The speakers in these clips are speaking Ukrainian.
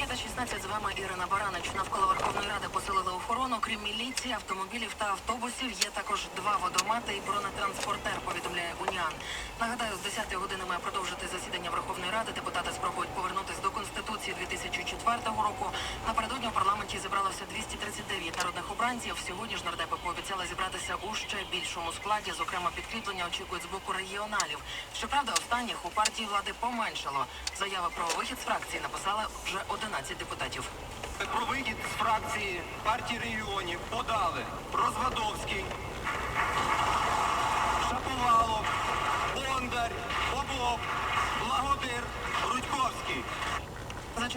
9.16 з вами Ірина Баранич. Навколо Верховної Ради посилили охорону. Крім міліції, автомобілів та автобусів, є також два водомати і бронетранспортер, Уніан. Нагадаю, з 10 години має продовжити засідання Верховної Ради. Депутати спробують повернутися до Конституції 2004 року. Напередодні у парламенті зібралося 239 народних обранців. Сьогодні ж нардепи пообіцяли зібратися у ще більшому складі. Зокрема, підкріплення очікують з боку регіоналів. Щоправда, останніх у партії влади поменшало. Заяви про вихід з фракції написали вже 11 депутатів. Про вихід з фракції партії регіонів подали Розвадовський,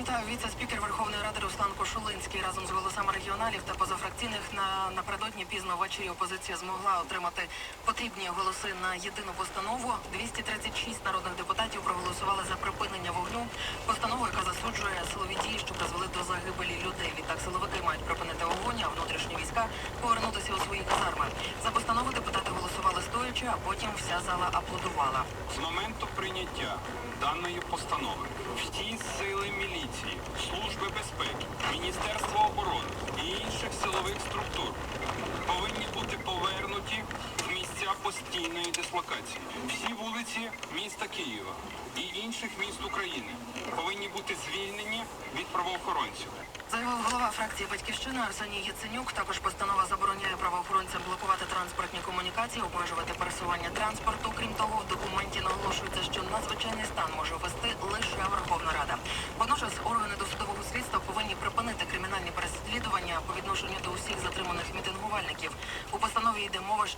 Зачитав віце-спікер Верховної Ради Руслан Кошулинський разом з голосами регіоналів та позафракційних на напередодні пізно ввечері опозиція змогла отримати потрібні голоси на єдину постанову. 236 народних депутатів проголосували за припинення вогню. Постанову, яка засуджує силові дії, що призвели до загибелі людей. Відтак силовики мають припинити вогонь, а внутрішні війська повернутися у свої казарми. За постанову депутати голосували стоячи, а потім вся зала аплодувала. З моменту прийняття даної постанови всі сили міліції, служби безпеки, Міністерства оборони і інших силових структур повинні бути повернуті в місця постійної дислокації. Всі вулиці міста Києва і інших міст України повинні бути звільнені від правоохоронців. Заявив голова фракції Батьківщина Арсеній Яценюк. Також постанова забороняє правоохоронцям блокувати транспортні комунікації, обмежувати пересування транспорту. Крім того, в документі наголошується, що надзвичайний стан може ввести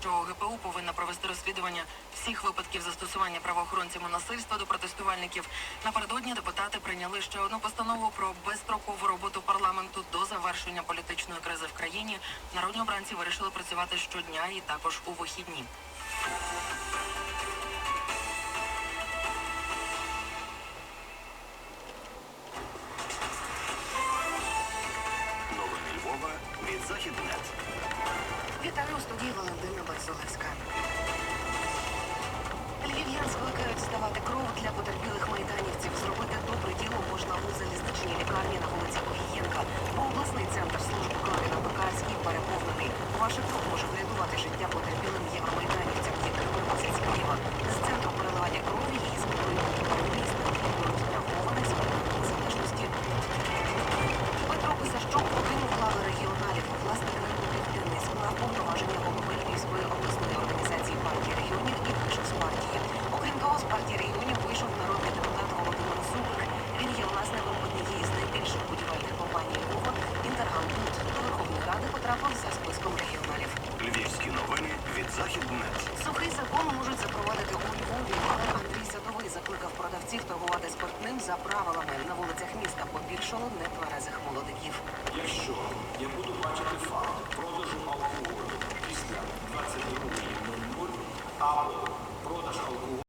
що ГПУ повинна провести розслідування всіх випадків застосування правоохоронцями насильства до протестувальників. Напередодні депутати прийняли ще одну постанову про безстрокову роботу парламенту до завершення політичної кризи в країні. Народні обранці вирішили працювати щодня і також у вихідні. Вітаю у студії Валентина Барзолевська. Львів'ян скликають здавати кров для потерпілих майданівців. Зробити добре діло можна у залізничній лікарні на Західнет. Сухий закон можуть запровадити у Львові, але Андрій Садовий закликав продавців торгувати спиртним за правилами. На вулицях міста побільшало нетверезих молодиків.